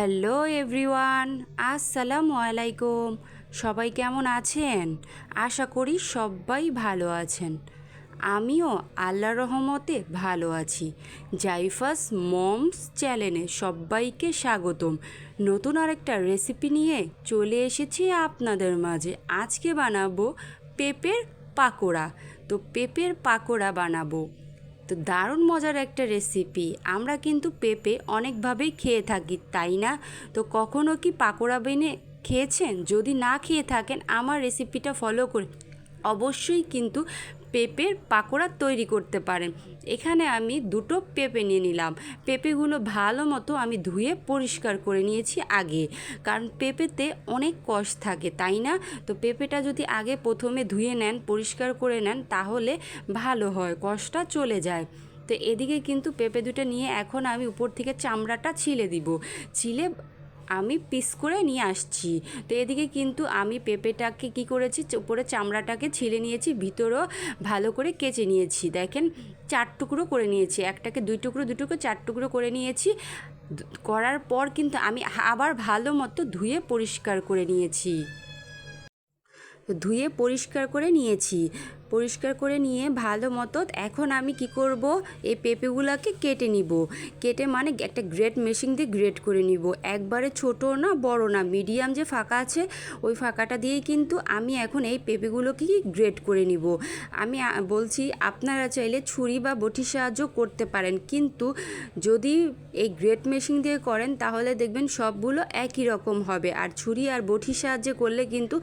Hello everyone, আসসালামু আলাইকুম। সবাই কেমন আছেন? আশা করি সবাই ভালো আছেন। আমিও আল্লাহ রহমতে ভালো আছি। জাইফাস মমস চ্যানেলে সবাইকে স্বাগতম। নতুন আরেকটা রেসিপি নিয়ে চলে এসেছি আপনাদের মাঝে। আজকে বানাবো পেঁপের পাকোড়া। তো পেঁপের পাকোড়া বানাবো। তো দারুণ মজার একটা রেসিপি আমরা কিন্তু পেঁপে অনেকভাবেই খেয়ে থাকি, তাই না? তো কখনো কি পাকোড়া বেনে খেয়েছেন? যদি না খেয়ে থাকেন, আমার রেসিপিটা ফলো করে অবশ্যই কিন্তু পেঁপের পাকোড়া তৈরি করতে পারেন। এখানে আমি দুটো পেঁপে নিয়ে নিলাম। পেঁপেগুলো ভালো মতো আমি ধুয়ে পরিষ্কার করে নিয়েছি আগে। কারণ পেঁপেতে অনেক কষ থাকে, তাই না? তো পেঁপেটা যদি আগে প্রথমে ধুয়ে নেন, পরিষ্কার করে নেন, তাহলে ভালো হয়, কষটা চলে যায়। তো এদিকে কিন্তু পেঁপে দুটো নিয়ে এখন আমি উপর থেকে চামড়াটা ছিলে দিব। ছিলে আমি পিস করে নিয়ে আসছি। তো এদিকে কিন্তু আমি পেঁপেটাকে কি করেছি উপরে চামড়াটাকে ছিলে নিয়েছি, ভিতরেও ভালো করে কেচে নিয়েছি। দেখেন, চার টুকরো করে নিয়েছি, একটাকে দুই টুকরো দু টুকরো, চার টুকরো করে নিয়েছি। করার পর কিন্তু আমি আবার ভালো মতো ধুয়ে পরিষ্কার করে নিয়েছি। ধুয়ে পরিষ্কার করে নিয়েছি। পরিষ্কার করে নিয়ে ভালো মতো এখন আমি কি করব? এই পেঁপেগুলোকে কেটে নিব। কেটে মানে একটা গ্রেট মেশিন দিয়ে গ্রেট করে নিব। একবারে ছোট না, বড় না, মিডিয়াম যে ফাঁকা আছে, ওই ফাঁকাটা দিয়েই কিন্তু আমি এখন এই পেঁপেগুলোকে গ্রেট করে নিব। আমি বলছি আপনারা চাইলে ছুরি বা বটির সাহায্য করতে পারেন। কিন্তু যদি এই গ্রেট মেশিন দিয়ে করেন, তাহলে দেখবেন সবগুলো একই রকম হবে। আর ছুরি আর বটির সাহায্যে করলে কিন্তু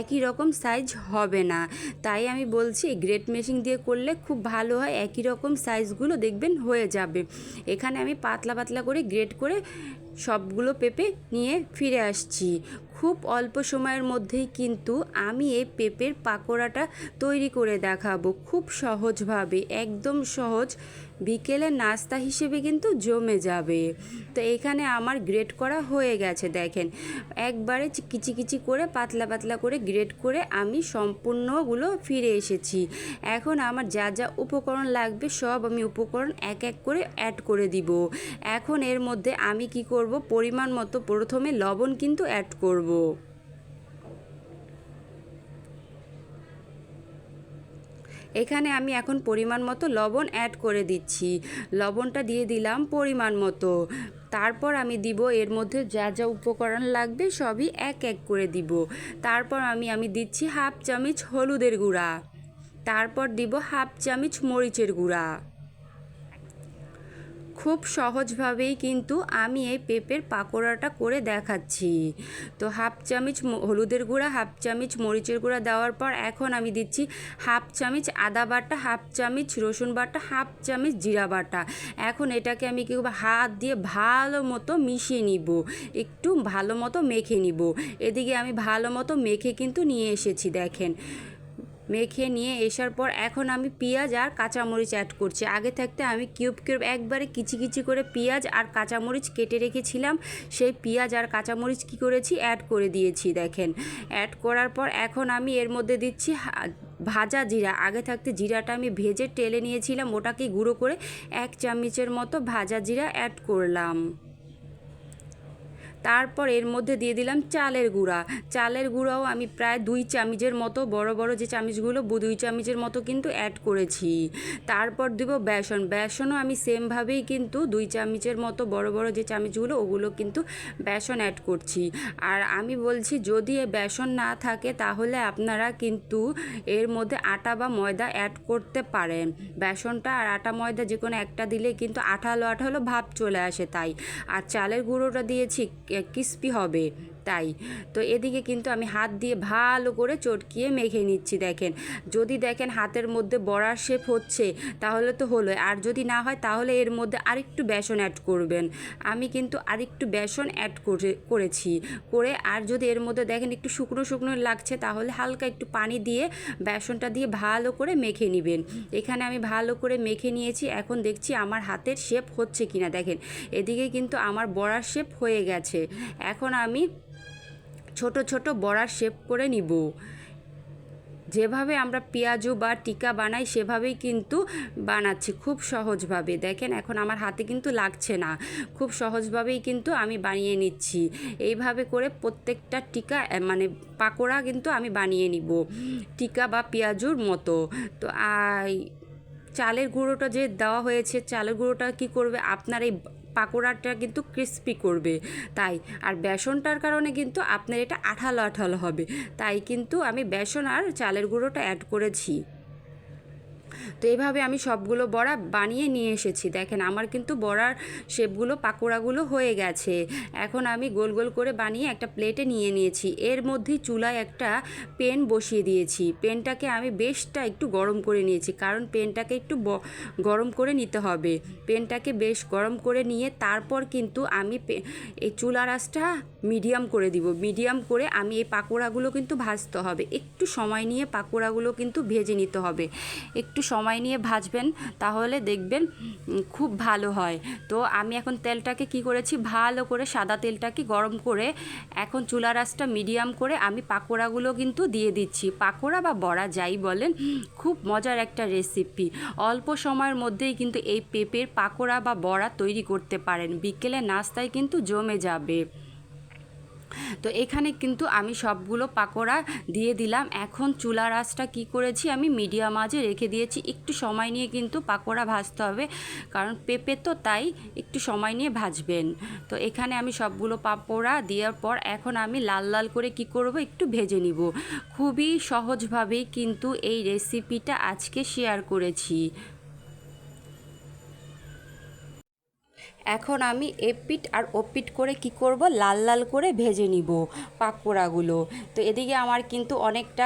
একই রকম সাইজ হবে না। তাই আমি বল বলছি, এই গ্রেট মেশিন দিয়ে করলে খুব ভালো হয়, একই রকম সাইজগুলো দেখবেন হয়ে যাবে। এখানে আমি পাতলা পাতলা করে গ্রেট করে সবগুলো পেঁপে নিয়ে ফিরে আসছি। খুব অল্প সময়ের মধ্যেই কিন্তু আমি এই পেঁপের পাকোড়াটা তৈরি করে দেখাবো খুব সহজভাবে, একদম সহজ। বিকেলে নাস্তা হিসেবে কিন্তু জমে যাবে। তো এখানে আমার গ্রেট করা হয়ে গেছে, দেখেন। একবারে কিচি কিচি করে, পাতলা পাতলা করে গ্রেট করে আমি সম্পূর্ণগুলো ফিরে এসেছি। এখন আমার যা যা উপকরণ লাগবে সব আমি উপকরণ এক এক করে অ্যাড করে দিব। এখন এর মধ্যে আমি কি করব পরিমাণ মতো প্রথমে লবণ কিন্তু অ্যাড করব। এখানে আমি এখন পরিমাণ মতো লবণ অ্যাড করে দিচ্ছি। লবণটা দিয়ে দিলাম পরিমাণ মতো। তারপর আমি দিব, এর মধ্যে যা যা উপকরণ লাগবে সবই এক এক করে দিব। তারপর আমি আমি দিচ্ছি হাফ চামচ হলুদের গুঁড়া। তারপর দিব হাফ চামচ মরিচের গুঁড়া। খুব সহজভাবেই কিন্তু আমি এই পেঁপের পাকোড়াটা করে দেখাচ্ছি। তো হাফ চামচ হলুদের গুঁড়া, হাফ চামচ মরিচের গুঁড়া দেওয়ার পর এখন আমি দিচ্ছি হাফ চামচ আদা বাটা, হাফ চামচ রসুন বাটা, হাফ চামচ জিরা বাটা। এখন এটাকে আমি কী হাত দিয়ে ভালো মতো মিশিয়ে নিব, একটু ভালো মতো মেখে নিব। এদিকে আমি ভালো মতো মেখে কিন্তু নিয়ে এসেছি, দেখেন। মেখে নিয়ে এসার পর এখন আমি পেঁয়াজ আর কাঁচামরিচ অ্যাড করছি। আগে থাকতে আমি কিউব কিউব একবারে কিচি কিচি করে পেঁয়াজ আর কাঁচামরিচ কেটে রেখেছিলাম। সেই পেঁয়াজ আর কাঁচামরিচ কী করেছি? অ্যাড করে দিয়েছি, দেখেন। অ্যাড করার পর এখন আমি এর মধ্যে দিচ্ছি ভাজা জিরা। আগে থাকতে জিরাটা আমি ভেজে টেলে নিয়েছিলাম। ওটাকে গুঁড়ো করে এক চামচের মতো ভাজা জিরা অ্যাড করলাম। তারপর এর মধ্যে দিয়ে দিলাম চালের গুঁড়া। চালের গুঁড়াও আমি প্রায় দুই চামচের মতো, বড় বড় যে চামচগুলো দুই চামচের মতো কিন্তু অ্যাড করেছি। তারপর দেব বেসন। বেসনও আমি সেমভাবেই কিন্তু দুই চামচের মতো, বড় বড় যে চামচগুলো, ওগুলো কিন্তু বেসন অ্যাড করছি। আর আমি বলছি, যদি বেসন না থাকে, তাহলে আপনারা কিন্তু এর মধ্যে আটা বা ময়দা অ্যাড করতে পারেন। বেসনটা আর আটা, ময়দা যে কোনো একটা দিলে কিন্তু আঠালো আঠালো ভাব চলে আসে তাই। আর চালের গুঁড়োটা দিয়েছি ক্রিস্পি হবে তাই। তো এদিকে কিন্তু আমি হাত দিয়ে ভালো করে চটকিয়ে মেখে নিচ্ছি, দেখেন। যদি দেখেন হাতের মধ্যে বড়ার শেপ হচ্ছে, তাহলে তো হলো। আর যদি না হয়, তাহলে এর মধ্যে আরেকটু বেসন অ্যাড করবেন। আমি কিন্তু আরেকটু বেসন অ্যাড করে, করেছি। করে আর যদি এর মধ্যে দেখেন একটু শুকনো শুকনো লাগছে, তাহলে হালকা একটু পানি দিয়ে বেসনটা দিয়ে ভালো করে মেখে নেবেন। এখানে আমি ভালো করে মেখে নিয়েছি। এখন দেখছি আমার হাতের শেপ হচ্ছে কিনা, দেখেন। এদিকে কিন্তু আমার বড়ার শেপ হয়ে গেছে। এখন আমি ছোট ছোট বড়ার শেপ করে নিব। যেভাবে আমরা পেঁয়াজু বা টিকা বানাই, সেভাবেই কিন্তু বানাচ্ছি খুব সহজভাবে। দেখেন, এখন আমার হাতে কিন্তু লাগছে না। খুব সহজভাবেই কিন্তু আমি বানিয়ে নিচ্ছি। এইভাবে করে প্রত্যেকটা টিকা মানে পাকোড়া কিন্তু আমি বানিয়ে নিব টিকা বা পেঁয়াজুর মতো। তো চালের গুঁড়োটা যে দেওয়া হয়েছে, চালের গুঁড়োটা কি করবে? আপনার এই পাকোড়াটা কিন্তু ক্রিস্পি করবে। তাই, আর বেসনটার কারণে কিন্তু আপনার এটা আঠালো আঠালো হবে। তাই কিন্তু আমি বেসন আর চালের গুঁড়োটা অ্যাড করেছি। তো এইভাবে আমি সবগুলো বড়া বানিয়ে নিয়ে এসেছি। দেখেন, আমার কিন্তু বড়ার শেপগুলো, পাকোড়াগুলো হয়ে গেছে। এখন আমি গোল গোল করে বানিয়ে একটা প্লেটে নিয়ে নিয়েছি। এর মধ্যেই চুলায় একটা পেন বসিয়ে দিয়েছি। পেনটাকে আমি বেশটা একটু গরম করে নিয়েছি, কারণ পেনটাকে একটু গরম করে নিতে হবে। পেনটাকে বেশ গরম করে নিয়ে তারপর কিন্তু আমি এই চুলার আঁচটা মিডিয়াম করে দিব। মিডিয়াম করে আমি এই পাকোড়াগুলো কিন্তু ভাজতে হবে। একটু সময় নিয়ে পাকোড়াগুলো কিন্তু ভেজে নিতে হবে। একটু সময় নিয়ে ভাজবেন, তাহলে দেখবেন খুব ভালো হয়। তো আমি এখন তেলটাকে কি করেছি, ভালো করে সাদা তেলটাকে গরম করে এখন চুলা আঁচটা মিডিয়াম করে আমি পাকোড়াগুলো কিন্তু দিয়ে দিচ্ছি। পাকোড়া বা বড়া যাই বলেন, খুব মজার একটা রেসিপি। অল্প সময়ের মধ্যেই কিন্তু এই পেঁপের পাকোড়া বা বড়া তৈরি করতে পারেন। বিকেলে নাস্তায় কিন্তু জমে যাবে। তো এখানে কিন্তু আমি সবগুলো পাকোড়া দিয়ে দিলাম। এখন চুলার আঁচটা কী করেছি? আমি মিডিয়াম আঁচে রেখে দিয়েছি। একটু সময় নিয়ে কিন্তু পাকোড়া ভাজতে হবে, কারণ পেঁপে তো তাই একটু সময় নিয়ে ভাজবেন। তো এখানে আমি সবগুলো পাকোড়া দেওয়ার পর এখন আমি লাল লাল করে কি করব? একটু ভেজে নিব। খুবই সহজভাবেই কিন্তু এই রেসিপিটা আজকে শেয়ার করেছি। এখন আমি এপিট আর ওপিট করে কি করব? লাল লাল করে ভেজে নিব পাকোড়াগুলো তো এদিকে আমার কিন্তু অনেকটা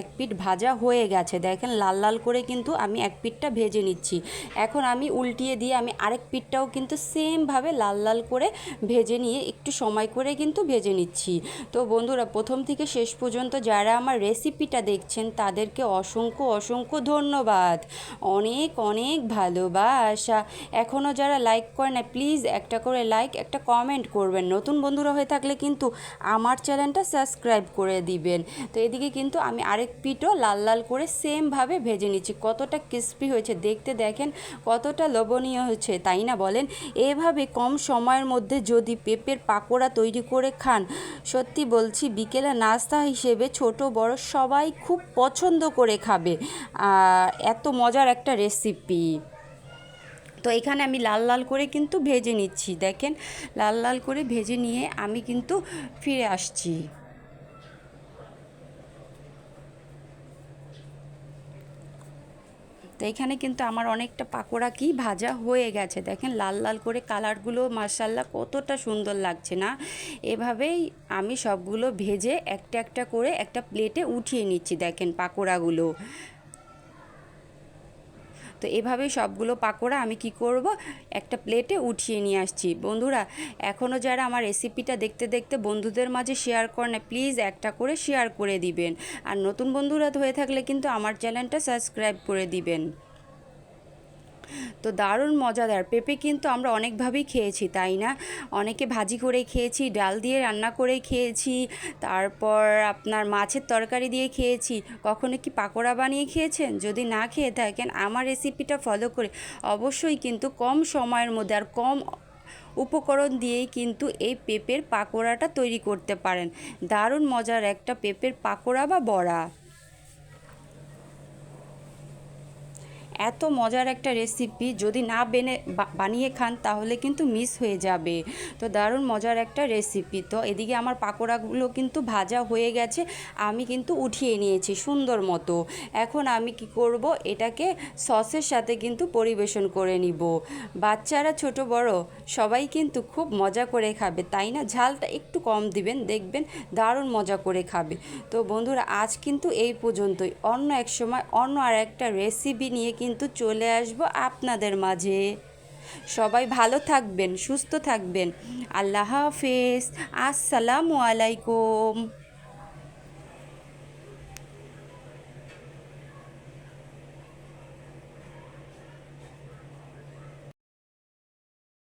এক পিঠ ভাজা হয়ে গেছে। দেখেন লাল লাল করে কিন্তু আমি এক পিঠটা ভেজে নিচ্ছি। এখন আমি উল্টিয়ে দিয়ে আমি আরেক পিঠটাও কিন্তু সেমভাবে লাল লাল করে ভেজে নিয়ে একটু সময় করে কিন্তু ভেজে নিচ্ছি। তো বন্ধুরা, প্রথম থেকে শেষ পর্যন্ত যারা আমার রেসিপিটা দেখছেন, তাদেরকে অসংখ্য অসংখ্য ধন্যবাদ। অনেক অনেক ভালোবাসা। এখনও যারা লাইক করে না প্লিজ একটা করে লাইক একটা কমেন্ট করবেন। নতুন বন্ধুরা হয়ে থাকলে কিন্তু আমার চ্যানেলটা সাবস্ক্রাইব করে দিবেন। তো এদিকে কিন্তু আমি আরেক পিঠও লাল লাল করে সেমভাবে ভেজে নিচ্ছি। কতটা ক্রিস্পি হয়েছে দেখতে দেখেন, কতটা লোভনীয় হয়েছে, তাই না বলেন? এভাবে কম সময়ের মধ্যে যদি পেঁপের পাকোড়া তৈরি করে খান, সত্যি বলছি বিকেলে নাস্তা হিসেবে ছোট, বড় সবাই খুব পছন্দ করে খাবে। এত মজার একটা রেসিপি তো এখানে আমি লাল লাল করে কিন্তু ভেজে নিচ্ছি। দেখেন, লাল লাল করে ভেজে নিয়ে আমি কিন্তু ফিরে আসছি। তো এখানে কিন্তু আমার অনেকটা পাকোড়া কি ভাজা হয়ে গেছে। দেখেন, লাল লাল করে কালারগুলো মার্শাল্লাহ কতটা সুন্দর লাগছে না? এভাবেই আমি সবগুলো ভেজে একটা একটা করে একটা প্লেটে উঠিয়ে নিচ্ছি। দেখেন, পাকোড়াগুলো। তো এভাবেই সবগুলো পাকোড়া আমি কি করব? একটা প্লেটে উঠিয়ে নিয়ে আসছি। বন্ধুরা এখনও যারা আমার রেসিপিটা দেখতে দেখতে বন্ধুদের মাঝে শেয়ার করে না প্লিজ একটা করে শেয়ার করে দিবেন। আর নতুন বন্ধুরা হয়ে থাকলে কিন্তু আমার চ্যানেলটা সাবস্ক্রাইব করে দিবেন। তো দারুণ মজাদার। পেঁপে কিন্তু আমরা অনেকভাবেই খেয়েছি, তাই না? অনেকে ভাজি করে খেয়েছি, ডাল দিয়ে রান্না করে খেয়েছি, তারপর আপনার মাছের তরকারি দিয়ে খেয়েছি। কখনো কি পাকোড়া বানিয়ে খেয়েছেন? যদি না খেয়ে থাকেন, আমার রেসিপিটা ফলো করে অবশ্যই কিন্তু কম সময়ের মধ্যে আর কম উপকরণ দিয়েই কিন্তু এই পেঁপের পাকোড়াটা তৈরি করতে পারেন। দারুণ মজার একটা পেঁপের পাকোড়া বা বড়া। এত মজার একটা রেসিপি যদি না বেনে বানিয়ে খান তাহলে কিন্তু মিস হয়ে যাবে। তো দারুণ মজার একটা রেসিপি তো এদিকে আমার পাকোড়াগুলো কিন্তু ভাজা হয়ে গেছে, আমি কিন্তু উঠিয়ে নিয়েছি সুন্দর মতো। এখন আমি কি করব? এটাকে সসের সাথে কিন্তু পরিবেশন করে নিব। বাচ্চারা ছোট বড়, সবাই কিন্তু খুব মজা করে খাবে, তাই না? ঝালটা একটু কম দিবেন, দেখবেন দারুণ মজা করে খাবে। তো বন্ধুরা, আজ কিন্তু এই পর্যন্তই। অন্য এক সময় অন্য আর একটা রেসিপি নিয়ে কিন্তু চলে আসব আপনাদের মাঝে। সবাই ভালো থাকবেন সুস্থ থাকবেন। আল্লাহ হাফেজ। আসসালামু আলাইকুম।